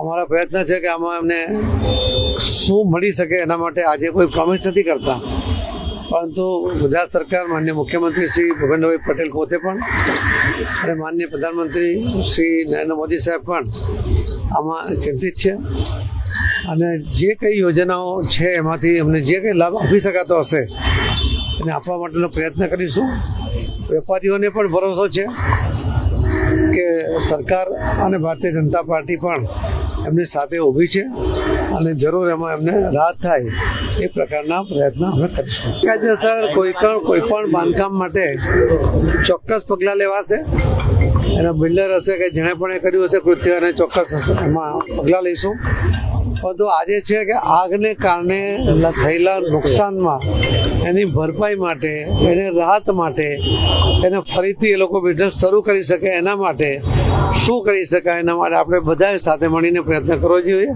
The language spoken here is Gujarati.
અમારા પ્રયત્ન છે કે આમાં એમને શું મળી શકે એના માટે આજે કોઈ પ્રોમિસ નથી કરતા. પરંતુ ગુજરાત સરકાર માન્ય મુખ્યમંત્રી શ્રી ભૂપેન્દ્રભાઈ પટેલ પોતે પણ અને માન્ય પ્રધાનમંત્રી શ્રી નરેન્દ્ર મોદી સાહેબ પણ આમાં ચિંતિત છે. અને જે કઈ યોજનાઓ છે એમાંથી અમને જે કંઈ લાભ આપી શકાતો હશે એને આપવા માટેનો પ્રયત્ન કરીશું. વેપારીઓને પણ ભરોસો છે. સરકાર અને ભારતીય જનતા પાર્ટી પણ એમની સાથે ઊભી છે અને જરૂર એમાં એમને રાહત થાય એ પ્રકારના પ્રયત્ન અમે કરીશું. કાયદેસર કોઈ પણ કોઈ પણ બાંધકામ માટે ચોક્કસ પગલાં લેવાશે. એના બિલ્ડર હશે કે જેણે પણ એ કર્યું હશે કૃત્ય અને ચોક્કસ એમાં પગલાં લઈશું. પરંતુ આજે છે કે આગને કારણે થયેલા નુકસાનમાં એની ભરપાઈ માટે, એને રાહત માટે, એને ફરીથી એ લોકો બિઝનેસ શરૂ કરી શકે એના માટે, શું કરી શકાય એના માટે આપણે બધાએ સાથે મળીને પ્રયત્ન કરવો જોઈએ.